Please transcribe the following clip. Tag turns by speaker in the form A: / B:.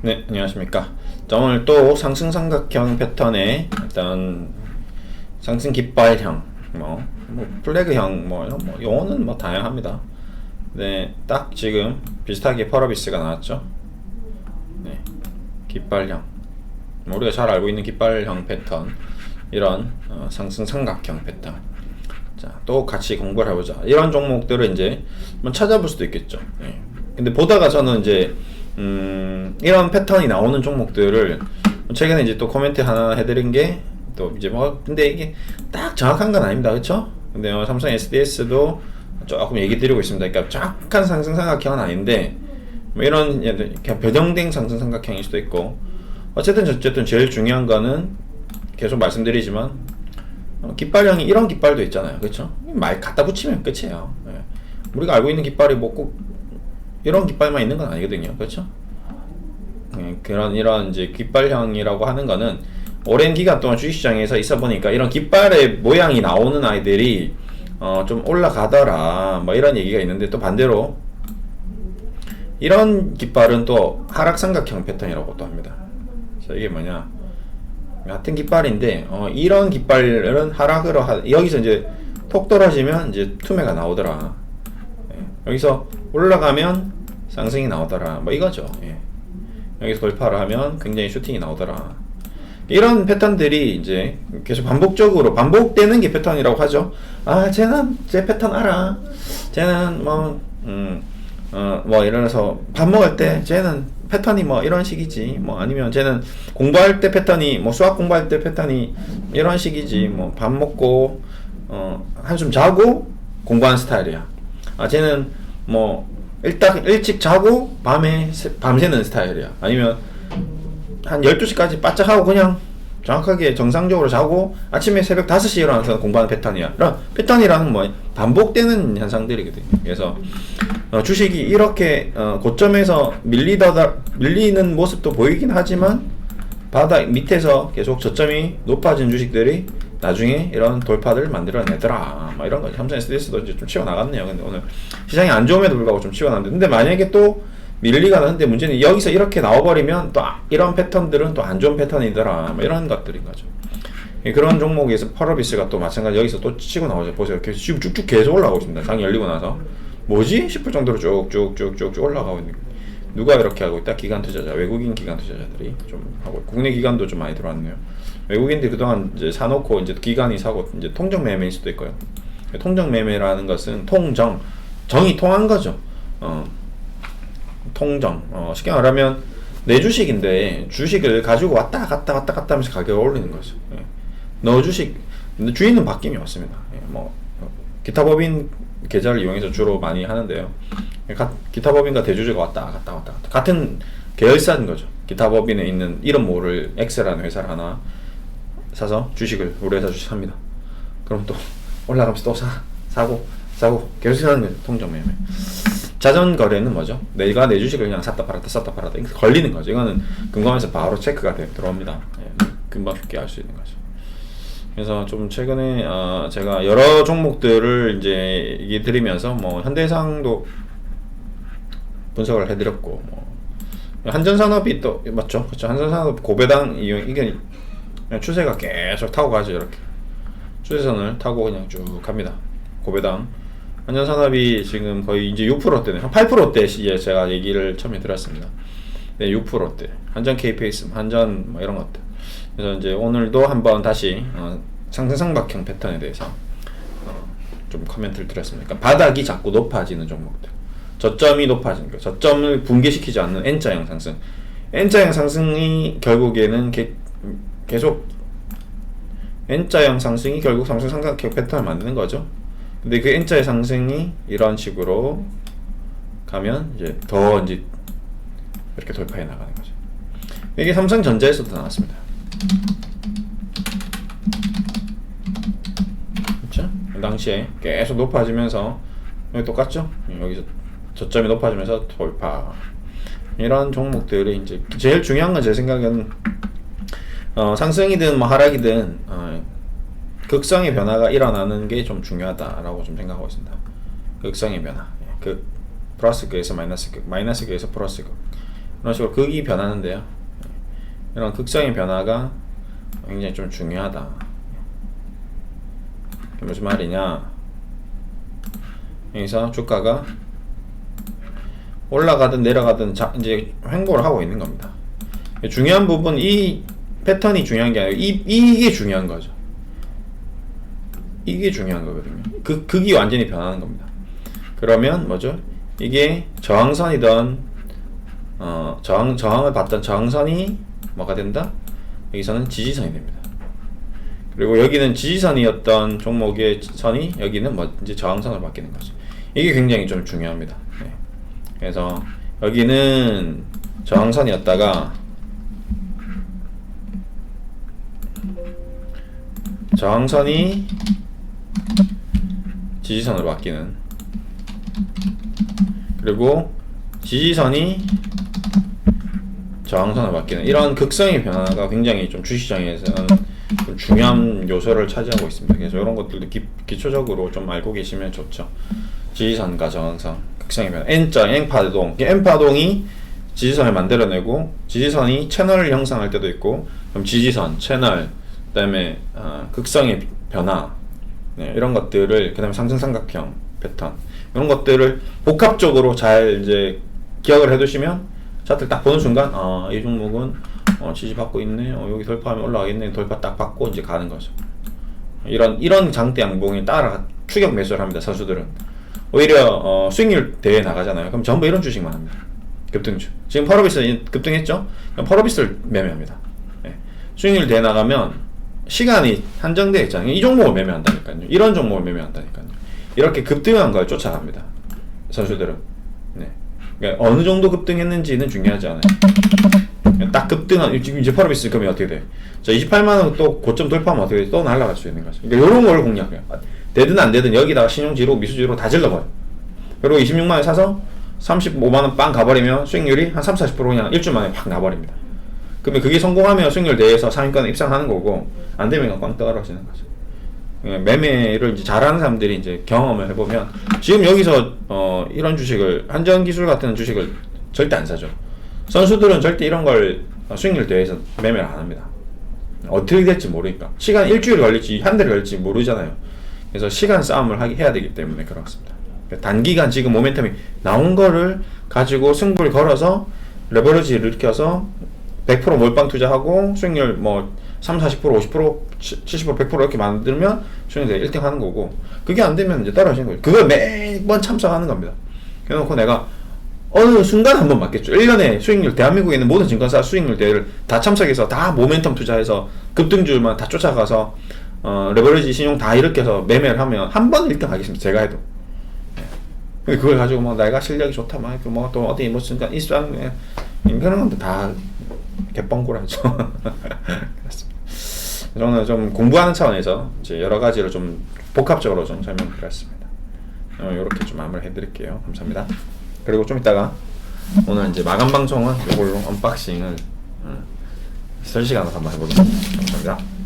A: 네, 안녕하십니까. 자, 오늘 또 상승 삼각형 패턴의 어떤 상승 깃발형, 뭐, 뭐 플래그형, 뭐 이런 뭐 용어는 뭐 다양합니다. 네, 딱 지금 비슷하게 펄어비스가 나왔죠. 네, 깃발형. 뭐 우리가 잘 알고 있는 깃발형 패턴, 이런 어, 상승 삼각형 패턴. 자, 또 같이 공부를 해보자. 이런 종목들을 이제 한번 찾아볼 수도 있겠죠. 예. 근데 보다가 저는 이제 음, 이런 패턴이 나오는 종목들을 최근에 이제 또 코멘트 하나 해드린 게 또 이제 뭐 근데 이게 딱 정확한 건 아닙니다, 그렇죠? 근데 어, 삼성 SDS도 조금 얘기 드리고 있습니다. 그러니까 정확한 상승 삼각형은 아닌데 뭐 이런 그냥 변형된 상승 삼각형일 수도 있고 어쨌든 어쨌든 제일 중요한 거는 계속 말씀드리지만 어, 깃발형이 이런 깃발도 있잖아요. 그렇죠? 말 갖다 붙이면 끝이에요. 예. 우리가 알고 있는 깃발이 뭐꼭 이런 깃발만 있는 건 아니거든요. 그렇죠? 예, 그런 이런 이제 깃발형이라고 하는 거는 오랜 기간 동안 주식시장에서 있어 보니까 이런 깃발의 모양이 나오는 아이들이 어, 좀 올라가더라. 뭐 이런 얘기가 있는데 또 반대로 이런 깃발은 또 하락삼각형 패턴이라고 또 합니다. 그래서 이게 뭐냐? 같은 깃발인데 어, 이런 깃발은 하락으로 하, 여기서 이제 톡 떨어지면 이제 투매가 나오더라. 예. 여기서 올라가면 상승이 나오더라. 뭐 이거죠. 예. 여기서 돌파를 하면 굉장히 슈팅이 나오더라. 이런 패턴들이 이제 계속 반복적으로 반복되는 게 패턴이라고 하죠. 아, 쟤는 제 패턴 알아. 쟤는 뭐, 음, 어, 뭐 이러면서 밥 먹을 때 쟤는 패턴이 뭐 이런 식이지. 뭐 아니면 쟤는 공부할 때 패턴이 뭐 수학 공부할 때 패턴이 이런 식이지. 뭐 밥 먹고 어, 한숨 자고 공부하는 스타일이야. 아, 쟤는 뭐 일단 일찍 자고 밤에 새- 밤새는 스타일이야. 아니면 한 12시까지 바짝 하고 그냥 정확하게 정상적으로 자고 아침에 새벽 5시에 일어나서 공부하는 패턴이야. 이런 패턴이라는 뭐 반복되는 현상들이거든요. 그래서 어, 주식이 이렇게 어, 고점에서 밀리다 밀리는 모습도 보이긴 하지만 바닥 밑에서 계속 저점이 높아진 주식들이 나중에 이런 돌파들을 만들어내더라. 뭐 이런 거죠. 삼성 SDS도 이제 좀 치워 나갔네요. 근데 오늘 시장이 안 좋음에도 불구하고 좀 치워 나갔는데, 근데 만약에 또 밀리가 나는데 문제는 여기서 이렇게 나와버리면 또 아- 이런 패턴들은 또 안 좋은 패턴이더라. 뭐 이런 것들인 거죠. 예, 그런 종목에서 펄어비스가 또 마찬가지 여기서 또 치고 나오죠. 보세요. 계속 쭉쭉 계속 올라가고 있습니다. 장이 열리고 나서 뭐지 싶을 정도로 쭉쭉쭉쭉쭉 올라가고 있는. 거예요. 누가 이렇게 하고 있다? 기관 투자자, 외국인 기관 투자자들이 좀 하고 국내 기관도 좀 많이 들어왔네요. 외국인들이 그동안 이제 사놓고 이제 기관이 사고 이제 통정 매매일 수도 있고요. 통정 매매라는 것은 통정, 정이 통한 거죠. 어, 통정. 어, 쉽게 말하면 내 주식인데 주식을 가지고 왔다 갔다 왔다 갔다 하면서 가격을 올리는 거죠. 예. 너 주식 주인은 바뀜이 없습니다. 예, 뭐 어, 기타 법인 계좌를 이용해서 주로 많이 하는데요. 예, 가- 기타 법인과 대주주가 왔다 갔다 왔다 갔다 같은 계열사인 거죠. 기타 법인에 있는 이름 모를 엑스라는 회사를 하나 사서 주식을 우리 회사 주식 삽니다. 그럼 또 올라가면서 또 사, 사고 사고 계속 하는 거죠. 통정 매매. 자전 거래는 뭐죠? 내가 내 주식을 그냥 샀다 팔았다 샀다 팔았다 걸리는 거죠. 이거는 금감에서 바로 체크가 돼, 들어옵니다. 예, 금방 쉽게 알 수 있는 거죠. 그래서 좀 최근에 어, 제가 여러 종목들을 이제 얘기 드리면서 뭐 현대상도 분석을 해드렸고 뭐 한전산업이 또 맞죠? 그렇죠. 한전산업 고배당 이용 이게 추세가 계속 타고 가죠 이렇게 추세선을 타고 그냥 쭉 갑니다. 고배당 한전산업이 지금 거의 이제 6%대네 한 8%대 이제 제가 얘기를 처음에 들었습니다. 네, 6%대 한전 KPS, 한전 뭐 이런 것들. 그래서 이제 오늘도 한번 다시 어, 상승상박형 패턴에 대해서 어, 좀 코멘트를 드렸습니다. 그러니까 바닥이 자꾸 높아지는 종목들. 저점이 높아지는 거. 저점을 붕괴시키지 않는 N자형 상승. N자형 상승이 결국에는 게, 계속 N자형 상승이 결국 상승 삼각형 패턴을 만드는 거죠. 근데 그 N자의 상승이 이런 식으로 가면 이제 더 이제 이렇게 돌파해 나가는 거죠. 이게 삼성전자에서도 나왔습니다. 그렇죠? 그 당시에 계속 높아지면서 여기 똑같죠? 여기서 저점이 높아지면서 돌파 이런 종목들이 이제 제일 중요한 건 제 생각에는 어, 상승이든 뭐 하락이든 어, 극성의 변화가 일어나는 게 좀 중요하다라고 좀 생각하고 있습니다. 극성의 변화, 예, 극 플러스 극에서 마이너스 극, 마이너스 극에서 플러스 극. 이런 식으로 극이 변하는데요. 이런 극성의 변화가 굉장히 좀 중요하다. 무슨 말이냐? 여기서 주가가 올라가든 내려가든 자, 이제 횡보를 하고 있는 겁니다. 중요한 부분 이 패턴이 중요한 게 아니고 이 이게 중요한 거죠. 이게 중요한 거거든요. 그 극이 완전히 변하는 겁니다. 그러면 뭐죠? 이게 저항선이던 어, 저항 저항을 받던 저항선이 뭐가 된다? 여기서는 지지선이 됩니다. 그리고 여기는 지지선이었던 종목의 선이 여기는 뭐 이제 저항선으로 바뀌는 거죠. 이게 굉장히 좀 중요합니다. 네. 그래서 여기는 저항선이었다가 저항선이 지지선으로 바뀌는 그리고 지지선이 저항선으로 바뀌는 이런 극성의 변화가 굉장히 좀 주시장에서는 좀 중요한 요소를 차지하고 있습니다. 그래서 이런 것들도 기, 기초적으로 좀 알고 계시면 좋죠. 지지선과 저항선, 극성의 변화, N자, N파동, N파동이 지지선을 만들어내고 지지선이 채널을 형성할 때도 있고 그럼 지지선, 채널, 그다음에 어, 극성의 변화 네, 이런 것들을 그다음에 상승 삼각형 패턴 이런 것들을 복합적으로 잘 이제 기억을 해두시면 차트를 딱 보는 순간 아, 이 종목은 어, 지지받고 있네. 어, 여기 돌파하면 올라가겠네. 돌파 딱 받고 이제 가는 거죠. 이런 이런 장대 양봉에 따라 추격 매수를 합니다 선수들은. 오히려 어, 수익률 대회 나가잖아요. 그럼 전부 이런 주식만 합니다. 급등주. 지금 펄어비스 급등했죠? 펄어비스를 매매합니다. 예. 수익률 대회 나가면 시간이 한정되어 있잖아요. 이 종목을 매매한다니까요. 이런 종목을 매매한다니까요. 이렇게 급등한 걸 쫓아갑니다. 선수들은. 네. 그러니까 어느 정도 급등했는지는 중요하지 않아요 딱 급등한 지금 이제 펄어비스 금이 어떻게 돼? 자 28만 원 또 고점 돌파하면 어떻게 돼? 또 날아갈 수 있는 거죠. 그러니까 이런 걸 공략해요. 되든 안 되든 여기다가 신용지로 미수지로 다 질러버려. 그리고 26만 원 사서 35만 원 빵 가버리면 수익률이 한 3, 40% 그냥 일주 만에 확 나버립니다. 그러면 그게 성공하면 수익률 내에서 상위권에 입상하는 거고 안 되면 꽝 떨어지는 거죠. 그냥 매매를 이제 잘하는 사람들이 이제 경험을 해보면 지금 여기서 어 이런 주식을 한전 기술 같은 주식을 절대 안 사죠. 선수들은 절대 이런 걸 수익률 대회에서 매매를 안 합니다. 어떻게 될지 모르니까 시간 일주일 걸릴지 한 달 걸릴지 모르잖아요. 그래서 시간 싸움을 하기 해야 되기 때문에 그렇습니다. 그러니까 단기간 지금 모멘텀이 나온 거를 가지고 승부를 걸어서 레버리지를 일으켜서 100% 몰빵 투자하고 수익률 뭐 3, 40%, 50%, 70%, 100% 이렇게 만들면 수익률 1등 하는 거고 그게 안 되면 이제 떨어지는 거죠. 그걸 매번 참석하는 겁니다. 그래놓고 내가 어느 순간 한 번 맞겠죠. 1년에 수익률, 대한민국에 있는 모든 증권사 수익률 대회를 다 참석해서 다 모멘텀 투자해서 급등주만 다 쫓아가서 어, 레버리지 신용 다 일으켜서 매매를 하면 한 번 1등 하겠습니다. 제가 해도. 예. 그걸 가지고 뭐 내가 실력이 좋다, 막 뭐또 어디 뭐 순간 일상 그런 건데 다 개뻥꾸라죠. 저는 좀 공부하는 차원에서 이제 여러 가지를 좀 복합적으로 좀 설명드렸습니다. 어, 이렇게 좀 마무리 해드릴게요. 감사합니다. 그리고 좀 이따가 오늘 이제 마감 방송은 이걸로 언박싱을 어, 설시간으로 한번 해보겠습니다. 감사합니다.